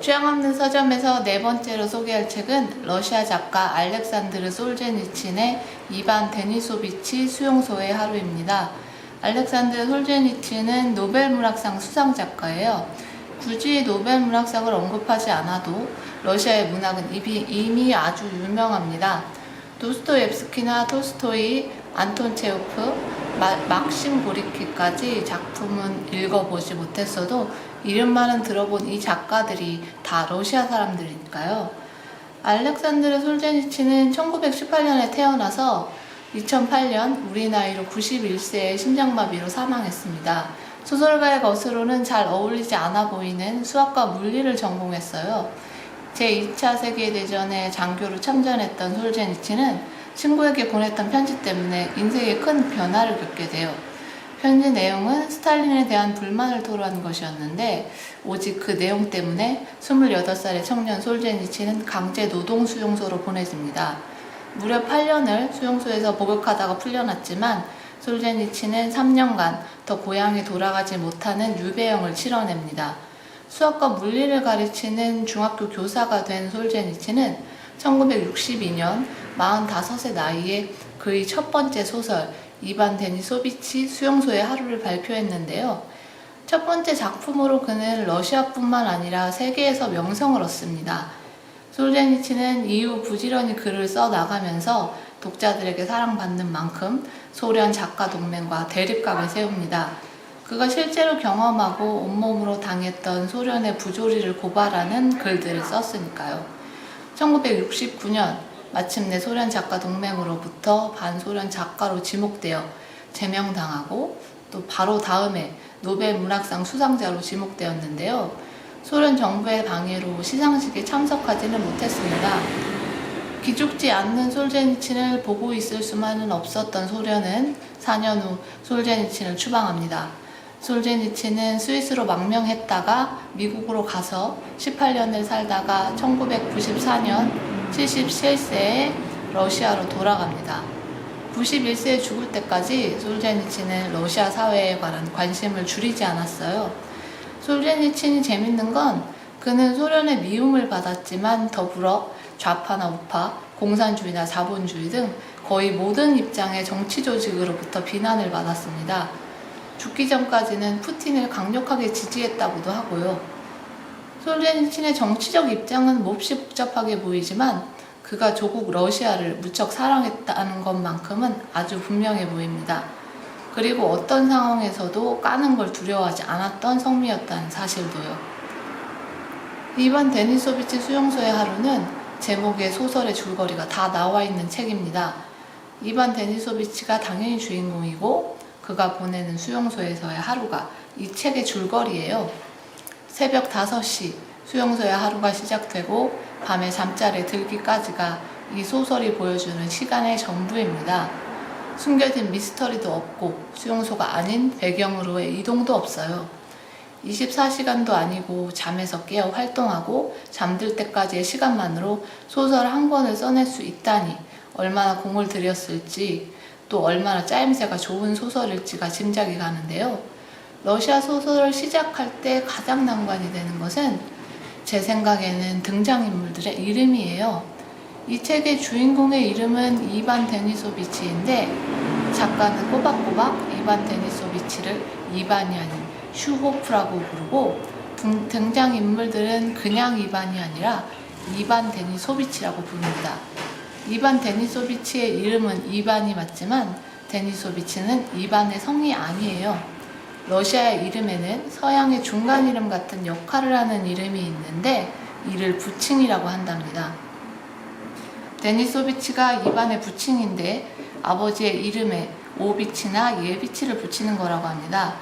취향 없는 서점에서 네 번째로 소개할 책은 러시아 작가 알렉산드르 솔제니친의 이반 데니소비치 수용소의 하루입니다. 알렉산드르 솔제니친은 노벨 문학상 수상 작가예요. 굳이 노벨 문학상을 언급하지 않아도 러시아의 문학은 이미, 아주 유명합니다. 도스토옙스키나 톨스토이, 안톤 체오프, 마- 막심 고리키까지 작품은 읽어보지 못했어도 이름만은 들어본 이 작가들이 다 러시아 사람들이니까요. 알렉산드르 솔제니치는 1918년에 태어나서 2008년 우리 나이로 91세의 심장마비로 사망했습니다. 소설가의 것으로는 잘 어울리지 않아 보이는 수학과 물리를 전공했어요. 제2차 세계대전에 장교로 참전했던 솔제니치는 친구에게 보냈던 편지 때문에 인생에 큰 변화를 겪게 돼요. 편지 내용은 스탈린에 대한 불만을 토로한 것이었는데 오직 그 내용 때문에 28살의 청년 솔제니치는 강제 노동 수용소로 보내집니다. 무려 8년을 수용소에서 목욕하다가 풀려났지만 솔제니치는 3년간 더 고향에 돌아가지 못하는 유배형을 치러냅니다. 수학과 물리를 가르치는 중학교 교사가 된 솔제니치는 1962년 45세 나이에 그의 첫 번째 소설 이반 데니소비치 수용소의 하루를 발표했는데요. 첫 번째 작품으로 그는 러시아뿐만 아니라 세계에서 명성을 얻습니다. 솔제니치는 이후 부지런히 글을 써 나가면서 독자들에게 사랑받는 만큼 소련 작가 동맹과 대립각을 세웁니다. 그가 실제로 경험하고 온몸으로 당했던 소련의 부조리를 고발하는 글들을 썼으니까요. 1969년 마침내 소련 작가 동맹으로부터 반소련 작가로 지목되어 제명당하고 또 바로 다음에 노벨 문학상 수상자로 지목되었는데요. 소련 정부의 방해로 시상식에 참석하지는 못했습니다. 기죽지 않는 솔제니친을 보고 있을 수만은 없었던 소련은 4년 후 솔제니친을 추방합니다. 솔제니친은 스위스로 망명했다가 미국으로 가서 18년을 살다가 1994년 77세에 러시아로 돌아갑니다. 91세에 죽을 때까지 솔제니친은 러시아 사회에 관한 관심을 줄이지 않았어요. 솔제니친이 재밌는 건 그는 소련의 미움을 받았지만 더불어 좌파나 우파, 공산주의나 자본주의 등 거의 모든 입장의 정치 조직으로부터 비난을 받았습니다. 죽기 전까지는 푸틴을 강력하게 지지했다고도 하고요. 솔제니친의 정치적 입장은 몹시 복잡하게 보이지만 그가 조국 러시아를 무척 사랑했다는 것만큼은 아주 분명해 보입니다. 그리고 어떤 상황에서도 까는 걸 두려워하지 않았던 성미였다는 사실도요. 이번 데니소비치 수용소의 하루는 제목의 소설의 줄거리가 다 나와 있는 책입니다. 이반 데니소비치가 당연히 주인공이고 그가 보내는 수용소에서의 하루가 이 책의 줄거리예요. 새벽 5시 수용소의 하루가 시작되고 밤에 잠자리에 들기까지가 이 소설이 보여주는 시간의 전부입니다. 숨겨진 미스터리도 없고 수용소가 아닌 배경으로의 이동도 없어요. 24시간도 아니고 잠에서 깨어 활동하고 잠들 때까지의 시간만으로 소설 한 권을 써낼 수 있다니 얼마나 공을 들였을지 또 얼마나 짜임새가 좋은 소설일지가 짐작이 가는데요. 러시아 소설을 시작할 때 가장 난관이 되는 것은 제 생각에는 등장인물들의 이름이에요. 이 책의 주인공의 이름은 이반 데니소비치인데 작가는 꼬박꼬박 이반 데니소비치를 이반이 아닌 슈호프라고 부르고 등- 등장인물들은 그냥 이반이 아니라 이반 데니소비치라고 부릅니다. 이반 데니소비치의 이름은 이반이 맞지만 데니소비치는 이반의 성이 아니에요. 러시아의 이름에는 서양의 중간 이름 같은 역할을 하는 이름이 있는데 이를 부칭이라고 한답니다. 데니소비치가 이반의 부칭인데 아버지의 이름에 오비치나 예비치를 붙이는 거라고 합니다.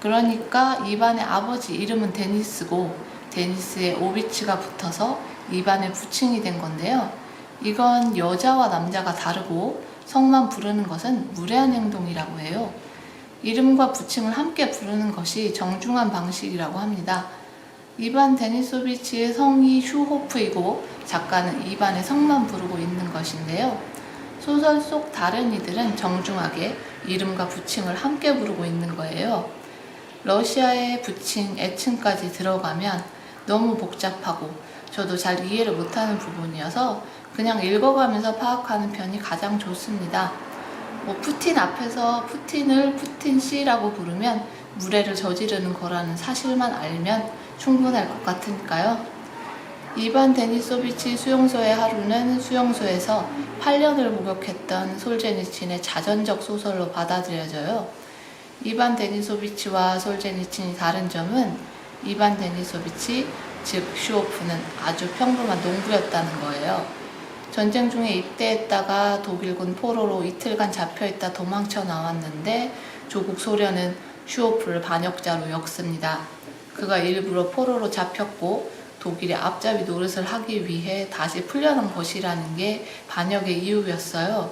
그러니까 이반의 아버지 이름은 데니스고 데니스에 오비치가 붙어서 이반의 부칭이 된 건데요. 이건 여자와 남자가 다르고 성만 부르는 것은 무례한 행동이라고 해요. 이름과 부칭을 함께 부르는 것이 정중한 방식이라고 합니다. 이반 데니소비치의 성이 슈호프이고 작가는 이반의 성만 부르고 있는 것인데요. 소설 속 다른 이들은 정중하게 이름과 부칭을 함께 부르고 있는 거예요. 러시아의 부칭, 애칭까지 들어가면 너무 복잡하고 저도 잘 이해를 못하는 부분이어서 그냥 읽어가면서 파악하는 편이 가장 좋습니다. 뭐 푸틴 앞에서 푸틴을 푸틴 씨라고 부르면 무례를 저지르는 거라는 사실만 알면 충분할 것 같으니까요. 이반 데니소비치 수용소의 하루는 수용소에서 8년을 목욕했던 솔제니친의 자전적 소설로 받아들여져요. 이반 데니소비치와 솔제니친이 다른 점은 이반 데니소비치, 즉 슈오프는 아주 평범한 농부였다는 거예요. 전쟁 중에 입대했다가 독일군 포로로 이틀간 잡혀있다 도망쳐 나왔는데 조국 소련은 슈오프를 반역자로 엮습니다. 그가 일부러 포로로 잡혔고 독일의 앞잡이 노릇을 하기 위해 다시 풀려난 것이라는 게 반역의 이유였어요.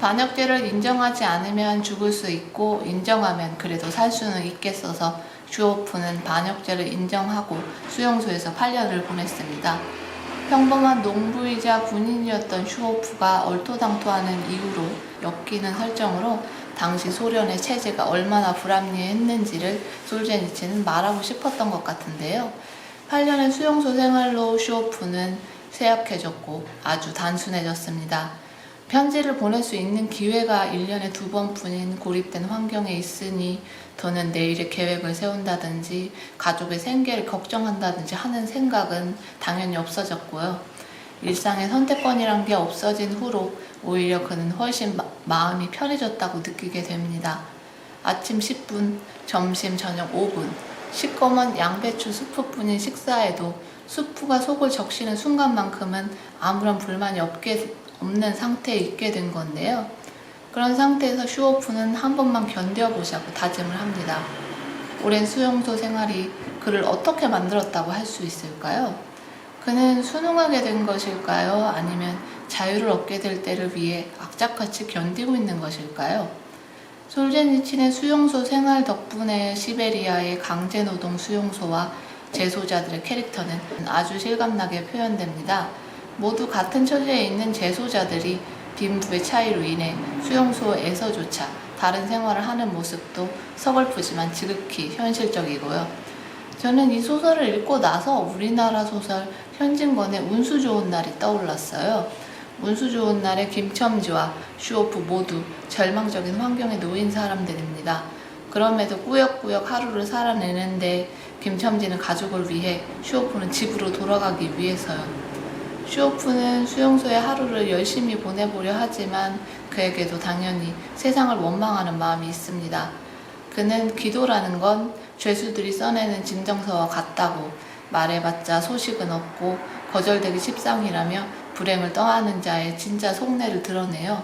반역죄를 인정하지 않으면 죽을 수 있고 인정하면 그래도 살 수는 있겠어서 슈오프는 반역죄를 인정하고 수용소에서 8년을 보냈습니다. 평범한 농부이자 군인이었던 슈오프가 얼토당토하는 이유로 엮이는 설정으로 당시 소련의 체제가 얼마나 불합리했는지를 솔제니치는 말하고 싶었던 것 같은데요. 8년의 수용소 생활로 슈오프는 쇠약해졌고 아주 단순해졌습니다. 편지를 보낼 수 있는 기회가 1년에 두 번뿐인 고립된 환경에 있으니 더는 내일의 계획을 세운다든지 가족의 생계를 걱정한다든지 하는 생각은 당연히 없어졌고요. 일상의 선택권이란 게 없어진 후로 오히려 그는 훨씬 마, 마음이 편해졌다고 느끼게 됩니다. 아침 10분, 점심 저녁 5분, 시꺼먼 양배추 수프뿐인 식사에도 수프가 속을 적시는 순간만큼은 아무런 불만이 없게, 없는 상태에 있게 된 건데요. 그런 상태에서 슈오프는 한 번만 견뎌보자고 다짐을 합니다. 오랜 수용소 생활이 그를 어떻게 만들었다고 할 수 있을까요? 그는 순응하게 된 것일까요? 아니면 자유를 얻게 될 때를 위해 악착같이 견디고 있는 것일까요? 솔제니친의 수용소 생활 덕분에 시베리아의 강제노동 수용소와 재소자들의 캐릭터는 아주 실감나게 표현됩니다. 모두 같은 처지에 있는 재소자들이 빈부의 차이로 인해 수용소에서조차 다른 생활을 하는 모습도 서글프지만 지극히 현실적이고요. 저는 이 소설을 읽고 나서 우리나라 소설 현진건의 운수 좋은 날이 떠올랐어요. 운수 좋은 날에 김첨지와 슈오프 모두 절망적인 환경에 놓인 사람들입니다. 그럼에도 꾸역꾸역 하루를 살아내는데 김첨지는 가족을 위해 슈오프는 집으로 돌아가기 위해서요. 슈오프는 수용소의 하루를 열심히 보내보려 하지만 그에게도 당연히 세상을 원망하는 마음이 있습니다. 그는 기도라는 건 죄수들이 써내는 진정서와 같다고 말해봤자 소식은 없고 거절되기 십상이라며 불행을 떠하는 자의 진짜 속내를 드러내요.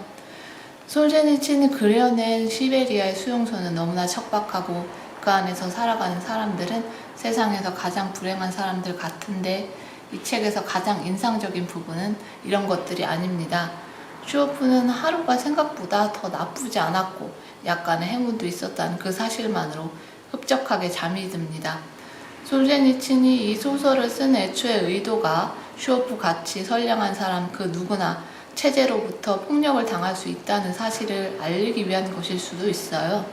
솔제니친이 그려낸 시베리아의 수용소는 너무나 척박하고 그 안에서 살아가는 사람들은 세상에서 가장 불행한 사람들 같은데 이 책에서 가장 인상적인 부분은 이런 것들이 아닙니다. 슈오프는 하루가 생각보다 더 나쁘지 않았고 약간의 행운도 있었다는 그 사실만으로 흡족하게 잠이 듭니다. 솔제니친이 이 소설을 쓴 애초의 의도가 슈오프 같이 선량한 사람 그 누구나 체제로부터 폭력을 당할 수 있다는 사실을 알리기 위한 것일 수도 있어요.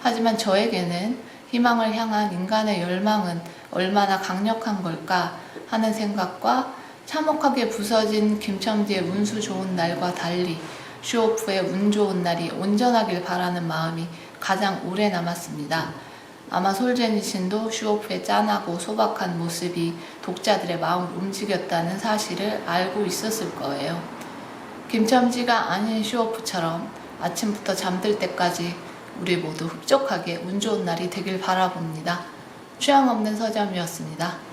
하지만 저에게는 희망을 향한 인간의 열망은 얼마나 강력한 걸까 하는 생각과 참혹하게 부서진 김첨지의 운수 좋은 날과 달리 슈오프의 운 좋은 날이 온전하길 바라는 마음이 가장 오래 남았습니다. 아마 솔제니친도 슈오프의 짠하고 소박한 모습이 독자들의 마음을 움직였다는 사실을 알고 있었을 거예요. 김첨지가 아닌 슈오프처럼 아침부터 잠들 때까지 우리 모두 흡족하게 운 좋은 날이 되길 바라봅니다. 취향 없는 서점이었습니다.